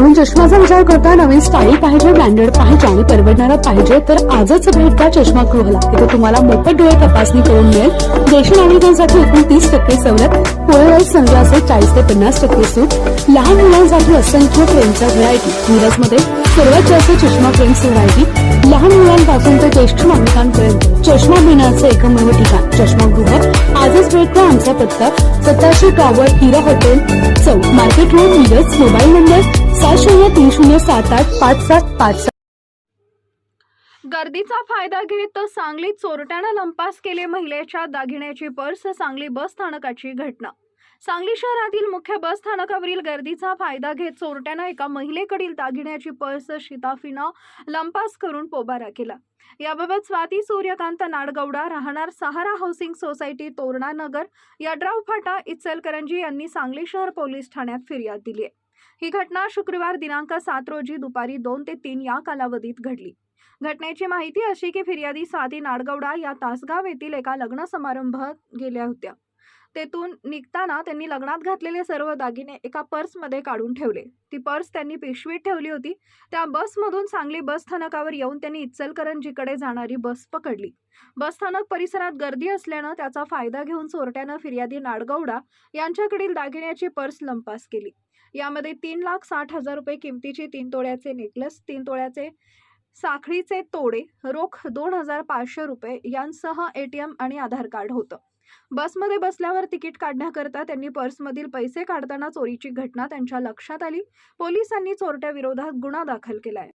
चष्म्याचा विचार करता नवीन स्टाईल पाहिजे ब्रँडेड पाहिजे आणि परवडणारा पाहिजे तर आजच भेट द्या चष्मा गृहाला. इथे तुम्हाला मोफत डोळे तपासणी करून मिळेल. ज्येष्ठ नागरिकांसाठी एकूण तीस टक्के सवलत पोळेवाईट सनग्लासेस चाळीस ते पन्नास टक्के सूट. लहान मुलांसाठी असंख्य फ्रेमच्या व्हरायटी मिरजमध्ये सर्वात जास्त चष्मा फ्रेम्स व्हरायटी लहान मुलांपासून ते ज्येष्ठ नागरिकांपर्यंत. चष्मा घेण्याचं एकमेव ठिकाण. चष्मागृह आजच भेट द्या आमचा पत्ता सत्ताशे टॉवर हिरा हॉटेल चौक. Market road Miraj mobile number शून्य तीन शून्य सात आठ पाच सात पाच सात. गर्दीचा फायदा घेत सांगलीत चोरट्यानं लंपास केले महिलेच्या दागिन्याची पर्स सांगली बस स्थानकाची घटना. सांगली शहरातील मुख्य बस स्थानकावरील गर्दीचा फायदा घेत चोरट्यानं एका महिलेकडील दागिन्याची पर्स शिताफीनं लंपास करून पोबारा केला. याबाबत स्वाती सूर्यकांत नाडगौडा राहणार सहारा हाऊसिंग सोसायटी तोरणा नगर यड्राव फाटा इचलकरंजी यांनी सांगली शहर पोलीस ठाण्यात फिर्याद दिली आहे. ही घटना शुक्रवार दिनांक सात रोजी दुपारी दोन ते तीन या कालावधीत घडली. घटनेची माहिती अशी की फिर्यादी स्वाती नाडगौडा या तासगाव येथील एका लग्न समारंभात गेल्या होत्या. तेथून निघताना त्यांनी लग्नात घातलेले सर्व दागिने एका पर्समध्ये काढून ठेवले. ती पर्स त्यांनी पिशवीत ठेवली होती. त्या बसमधून सांगली बस स्थानकावर येऊन त्यांनी इचलकरंजीकडे जाणारी बस पकडली. बस स्थानक परिसरात गर्दी असल्यानं त्याचा फायदा घेऊन चोरट्यानं फिर्यादी नाडगौडा यांच्याकडील दागिन्याची पर्स लंपास केली. यामध्ये तीन लाख साठ हजार रुपये किमतीचे तीन तोळ्याचे नेकलेस तीन तोळ्याचे साखळीचे तोडे रोख दोन हजार पाचशे रुपये यांसह ए टी एम आणि आधार कार्ड होतं. बसमध्ये बसल्यावर तिकीट काढण्याकरता त्यांनी पर्समधील पैसे काढताना चोरीची घटना त्यांच्या लक्षात आली. पोलिसांनी चोरट्याविरोधात गुन्हा दाखल केलाय.